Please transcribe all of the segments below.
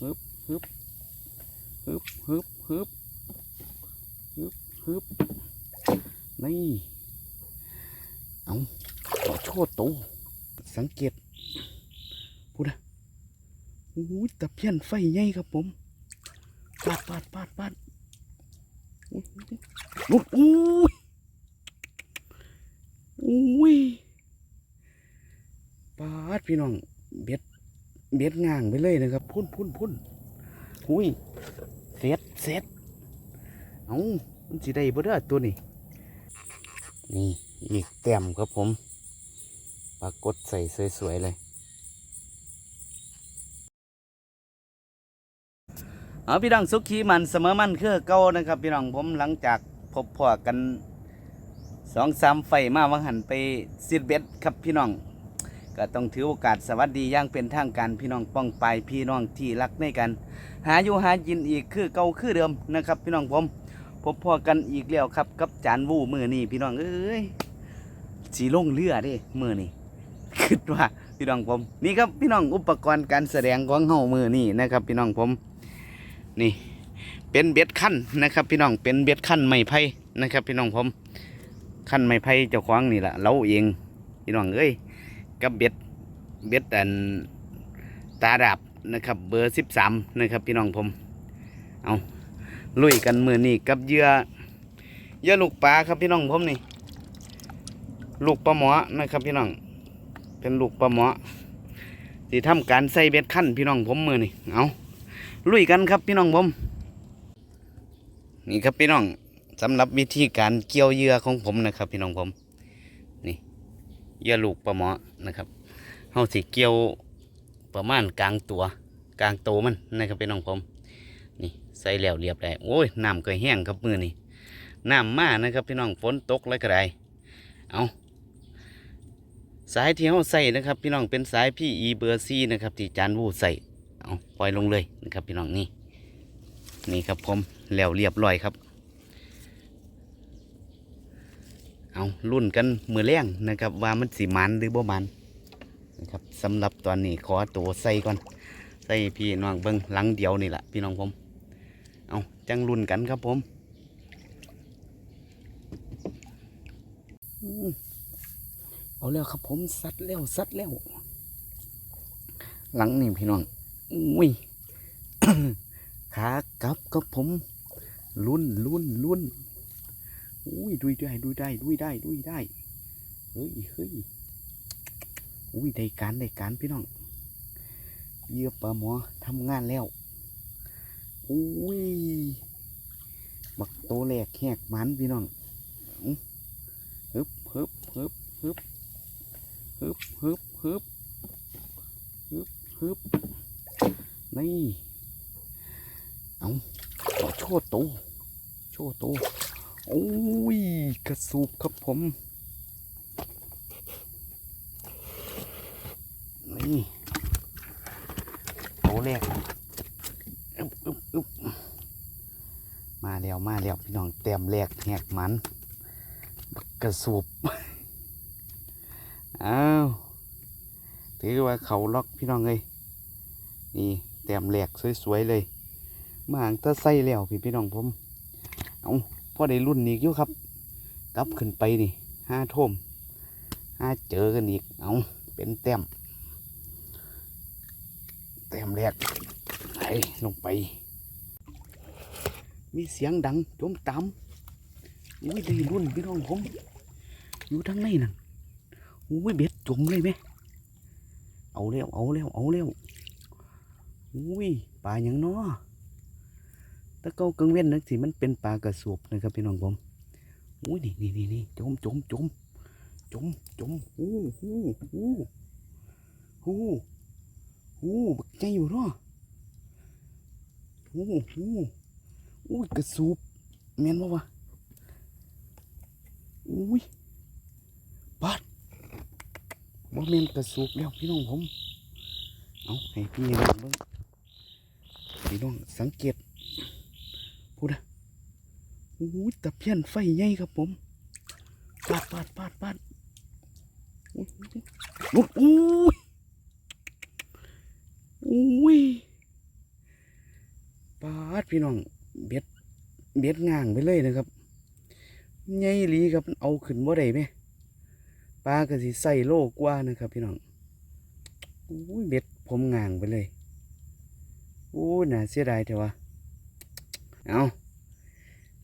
ฮึบฮึบฮึบฮึบฮึบฮึบฮึบนี่เอาขอโชว์ตูสังเกตพูดนะโอ้ยตะเพียนไฟใหญ่ครับผมปาดปาดปาดปาดโอ้ยโอ้ยโอ้ยโอ้ยปาดพี่น้องเบ็ด เบ็ดง่างไปเลยนะครับ พุ่นพุ่นพุ่นหุยเสร็จเสร็จเอามันสิได้บ่เด้อตัวนี้ นี่อีกแต้มครับผม ปรากฏใส่สวยๆเลยเอาพี่น้องสุขีมันเสมอมันคือเก่านะครับ พี่น้องผมหลังจากพบพอกันสองสามไฟมาวังหันไปซิดเบ็ดครับพี่น้อง ก็ต้องถือโอกาสสวัสดีอย่างเป็นทางการพี่น้องป้องไปพี่น้องที่รักในกัน หาอยู่หากินอีกคือเก่าคือเดิมนะครับ พี่น้องผมพบพอกันอีกแล้วครับกับจานวูมือนี่พี่น้องเอ้ยสีลงเรือเด้มือนี่คิดว่าพี่น้องผม นี่ครับพี่น้องอุปกรณ์การแสดงของเฮามือนี่นะครับ พี่น้องผมนี่ เป็นเบ็ดขั้นนะครับ พี่น้องเป็นเบ็ดขั้นไม้ไผ่นะครับ พี่น้องผมขั้นไม้ไผ่เจ้าของนี่แหละเราเองพี่น้องเอ้ย กับเบ็ดเบ็ดอันตาดาบนะครับ เบอร์สิบสามนะครับ พี่น้องผม เอาลุยกันมือนี่กับเยื่อเยื่อลูกปลาครับพี่น้องผมนี่ ลูกปลาหมอนะครับ พี่น้อง เป็นลูกปลาหมอที่ทำการใส่เบ็ดขั้นพี่น้องผมมือนี่เอาลุยกันครับพี่น้องผม นี่ครับพี่น้องสำหรับวิธีการเกี่ยวเยื่อของผมนะครับ พี่น้องผม ยื่อลูกปลาหมอนะครับเฮาสิเกี่ยวประมาณกลางตัว กลางโตมันนะครับพี่น้องผมนี่ใส่แล้วเรียบร้อยโอ้ยน้ำก็แห้งครับมือนี่น้ำมานะครับพี่น้องฝนตกแล้วก็ได้เอาสายที่เฮาใส่นะครับ พี่น้องเป็นสายพี่อีเบอร์ซีนะครับ ที่จานวูใส่เอาปล่อยลงเลยนะครับ พี่น้องนี่นี่ครับผมแล้วเรียบร้อยครับ เอารุ่นกันมือแรงนะครับ ว่ามันสีมันหรือบ่มันนะครับสำหรับตอนนี้ขอตัวใส่ก่อน ใส่พี่น้องเบิ้งหลังเดียวนี่แหละพี่น้องผม เอาจังรุ่นกันครับผมเอาแล้วครับผมซัดแล้วซัดแล้วหลังนี่พี่น้องอุ้ยขากลับครับผมรุ่นรุ่นรุ่น อุ้ยดุยได้ดุยได้ดุยได้ดุยได้เฮ้ยเฮ้ยอุ้ยได้การได้การพี่น้องเยื่อปลาหมอทำงานแล้วอุ้ยบักโตแหลกแหกมันพี่น้องฮึบฮึบฮึบฮึบฮึบฮึบฮึบฮึบฮึบนี่เอาขอโชว์โตโชว์โต โอ้ยกระสูบครับผมนี่โตแรกอึบอึบอึบมาแล้วมาแล้วพี่น้องแต้มแรกแหกมันบักกระสูบอ้าวถือว่าเขาล็อกพี่น้องเลยนี่แต้มแรกสวยๆเลยมาหางตะไส้แล้วพี่พี่น้องผมเอา พอได้รุ่นอีกอยู่ครับกลับขึ้นไปนี่ห้าท่มห้าเจอกันอีกเอาเป็นแต้มแต้มแรกไหลลงไป มีเสียงดังโจมตามอุ้ยได้รุ่นพี่น้องผมอยู่ทางในนั่นอุ้ยเบ็ดจมเลยไหมเอาแล้วเอาแล้วเอาแล้วอุ้ยปลาอย่างน้อ ตะเกากังเว้นนักสิมันเป็นปลากระสูบนะครับพี่น้องผมอุ้ยนี่นี่นี่นี่จมจมจมจมจมหูหูหูหูหูบักใจอยู่เนาะหูหูอุ้ยกระสูบแมนบ่วะอุ้ยปาดบ่แมนกระสูบแล้วพี่น้องผม เอาให้พี่น้องเบิ่งพี่น้องสังเกต พูดนะโอ้ยตะเพียนไฟใหญ่ครับผมปาดปาดปาดปาดโอ้ยโอ้ยโอ้ยโอ้ยปาดพี่น้องเบ็ดเบ็ดง่างไปเลยนะครับใหญ่ลีครับเอาขึ้นบ่ได้ไหมปลาก็สิใส่โลกว่านะครับพี่น้องอุ้ยเบ็ดผมง่างไปเลยอู้น่าเสียดายแต่ว่า เอา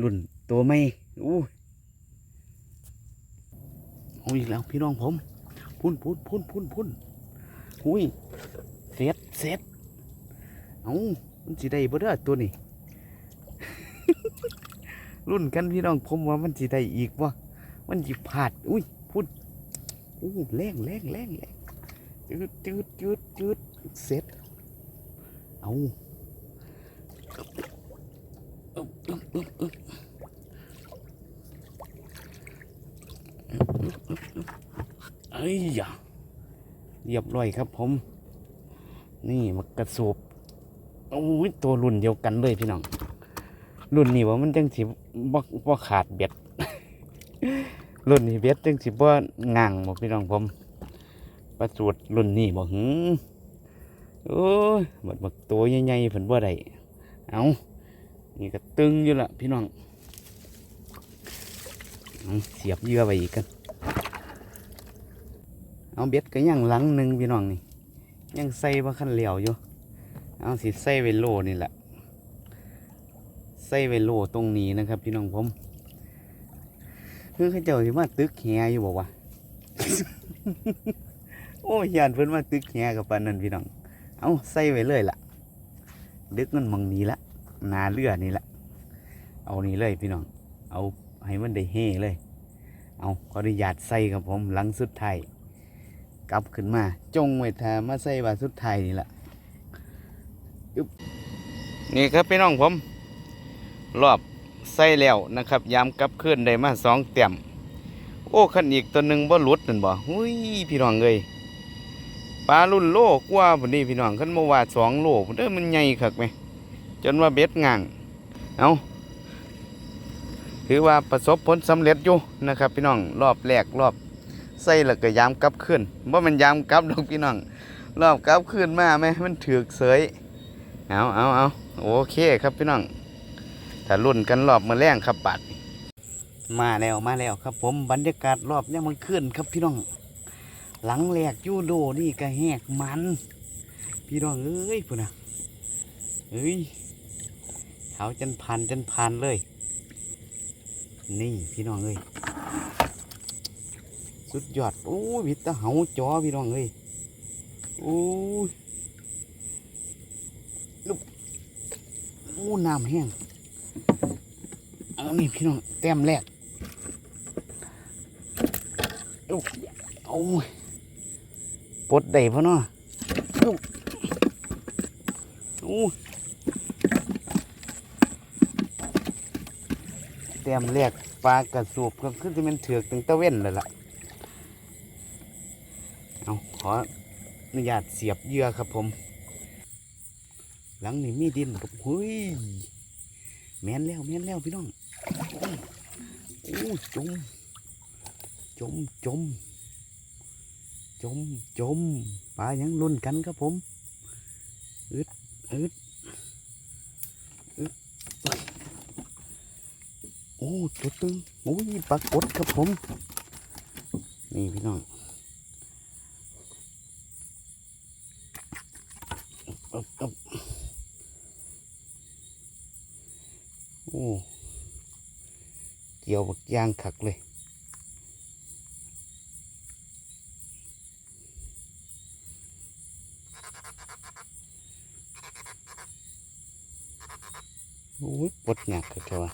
ลุ่นตัวไม่อู้เอาอีกแล้วพี่น้องผม พุ่นพุ่นพุ่นพุ่นพุ่นอุ้ยเสร็จเสร็จเอามันสิได้บ่เด้ตัวนี้ รุ่นกันพี่น้องผมว่ามันสิได้อีกวะมันสิพลาดอุ้ยพุ่นอู้แรงแรงแรงแรงจืดจืดจืดจืดเสร็จเอา เอ้ยยะเรียบร้อยครับผม นี่มันกระสูบโอ้ยตัวรุ่นเดียวกันเลยพี่น้อง รุ่นนี้ว่ามันจังสิบ่บ่ขาดเบ็ด รุ่นนี้เบ็ดจังสิบ่ง่างบ่พี่น้องผม ประสูตรรุ่นนี้บ่หือโอ้ยบัดบักตัวใหญ่ๆเพิ่นบ่ได้เอา้า นี่ก็ตึงอยู่ละพี่น้องเสียบเยื่อไว้อีกกันเอาเบ็ดก็ยังหลังหนึ่งพี่น้องนี่ยังใส่บ่คันเหลียวอยู่เอาสิใส่ไว้โลนี่แหละใส่ไว้โลตรงนี้นะครับ พี่น้องผมคือเขาเจ้าสิมาตึกแหอยู่บอกว่าโอ้ยยานเพิ่นมาตึกแหกับปานนั้นพี่น้องเอาใส่ไว้เลยล่ะ ดึกมันมองนี้ละ นาเรือนี่แหละ เอานี่เลยพี่น้อง เอาให้มันได้เฮเลย เอาขออนุญาตใส่ครับผมหลังสุดไทยกลับขึ้นมา จงไว้ทามาใส่บาสุดไทยนี่แหละอึ๊บนี่ครับพี่น้องผม รอบใส่แล้วนะครับ ยามกลับขึ้นได้มาสองเต็มโอ้ขันอีกตัวหนึ่งบ่หลุดนั่นบ่หุ้ยพี่น้องเอ้ยปลารุ่นโลกว่าพุ่นนี่พี่น้องขันมาว่าสองโลพุ่นเด้อมันใหญ่คักไหม จนว่าเบ็ดง่างเอาถือว่าประสบผลสำเร็จอยู่นะครับ พี่น้องรอบแรกรอบใส่แล้วก็ยามกลับขึ้นว่ามันยามกลับดอกพี่น้องรอบกลับขึ้นมาไหมมันถือเสยเอาเอาเอาโอเคครับพี่น้องถ้ารุ่นกันรอบมาแรงครับปัดมาแล้วมาแล้วครับ ผมบรรยากาศรอบเนี่ยมันขึ้นครับพี่น้อง หลังแหลกยูโดนี่ก็แหกมัน พี่น้องเอ้ยพุ่นนะเอ้ย ขาจันพันจันพันเลย นี่พี่น้องเอ้ยสุดยอดโอ้ยวิตาเหาจอพี่น้องเอ้ยโอ้ยลูกโอ้น้ำแห้งเอานี่พี่น้องแต้มแรกโอ้โอ้ยปดได้พะเนาะโอ้โอ้ย ต้มแรกปลากระสูบก็คือที่มันเถือกถึงตะเว้นเลยล่ะเอาขออนุญาตเสียบเหยื่อครับผม หลังนี่มีดินกับเฮ้ยแม่นแล้วแม่นแล้วพี่น้องโอ้จมจมจมจมจมปลายังลุ้นกันครับผมอึดอึดอึด อ้ตัวตึงโอ้ยปลากดครับผม นี่พี่น้องอึบอึบโอ้เกี่ยวบักยางขักเลยโอ้ยปวดหนักเลยจ้าว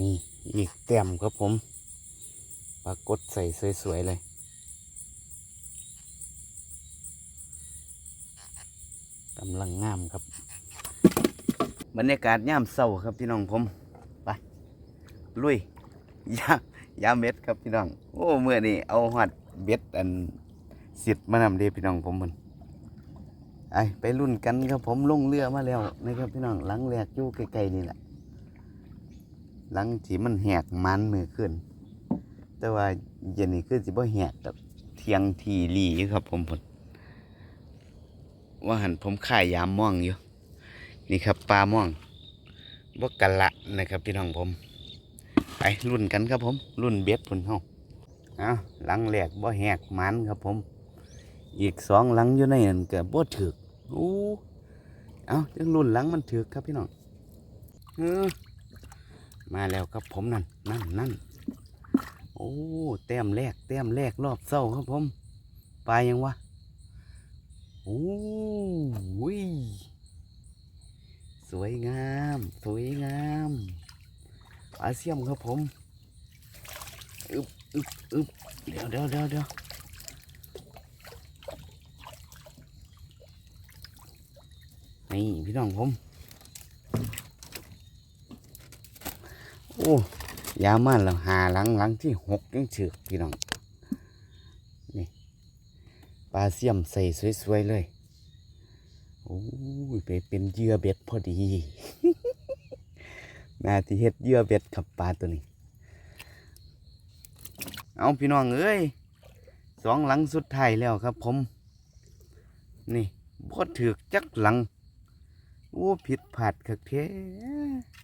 นี่อีกแต้มครับผม ปรากฏใส่สวย ๆ เลยกำลังงามครับ บรรยากาศย่ามเศร้าครับพี่น้องผม ไป ลุยยายาเบ็ดครับพี่น้อง โอ้เมื่อนี้เอาหัดเบ็ดอันสิทธิ์มานำเดีพี่น้องผมมันไอไปรุ่นกันครับผมลงเรือมาแล้วนะครับพี่น้องหลังแรกอยู่ใกลๆนี่แหละ หลังที่มันแหกมันมือขึ้น แต่ว่าเย็นนี้คือสิบ่แหกแบบเทียงทีหลีอยู่ครับ ผมผลว่าหันผมข่ายยามม่วงอยู่ นี่ครับปลาม่วงบ่กันละนะครับพี่น้องผมไปรุ่นกันครับผม รุ่นเบ็ดพุ่นเฮาเอาหลังแรกบ่แหกมันครับผม อีกสองหลังอยู่ในนั้นก็บ่ถึกอู้เอาจังรุ่นหลังมันถึกครับพี่น้องเออ มาแล้วครับผมนั่นนั่นนั่นโอ้แต้มแรกแต้มแรกรอบเศร้าครับผมปลายังวะโอ้ยสวยงาม สวยงามปลาเสี่ยมครับผมอึบอึบอึบเดี๋ยวเดี๋ยวเดี๋ยวเดี๋ยวนี่พี่น้องผม อ้ยาวมากแล้วหาหลังหลังที่หกยังเฉือกพี่น้องนี่ปลาเสียมใส่สวยๆเลยโอ้ยไปเป็นเยื่อเบ็ดพอดีนาที่เฮ็ดเยื่อเบ็ดขับปลาตัวนี้ เอาพี่น้องเอ้ยสองหลังสุดท้ายแล้วครับผม นี่บ่ถือกจักหลังโอ้ผิดผาดคักเทเ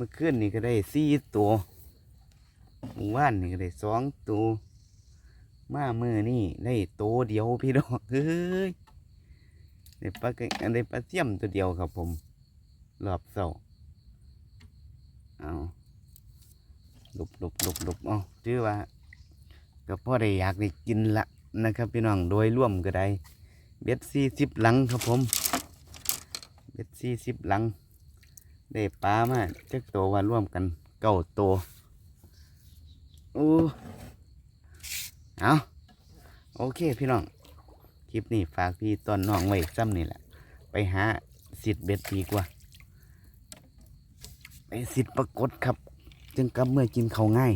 มื่อคืนนี่ก็ได้สี่ตัวเมื่อวานนี่ก็ได้สองตัวมาเมื่อนี่ได้ตัวเดียวพี่น้องเฮ้ยได้ปลาเกอันได้ปลาเจียมตัวเดียวครับผมรอบเสาเอาหลบหลบหลบหลบเอาถือว่าก็พ่อได้อยากได้กินละนะครับพี่น้องโดยร่วมก็ได้เบ็ดสี่สิบหลังครับผมเบ็ดสี่สิบหลัง ได้ปลามาจักตัวว่าร่วมกันเก้าตัวโอ้เอาโอเคพี่น้อง คลิปนี้ฝากพี่ต้นน้องไว้ซ้ำนี่แหละ ไปหาสิทธิ์เบ็ดดีกว่า ไปสิทธิ์ปรากฏครับ จึงกลับเมื่อกินเขาง่าย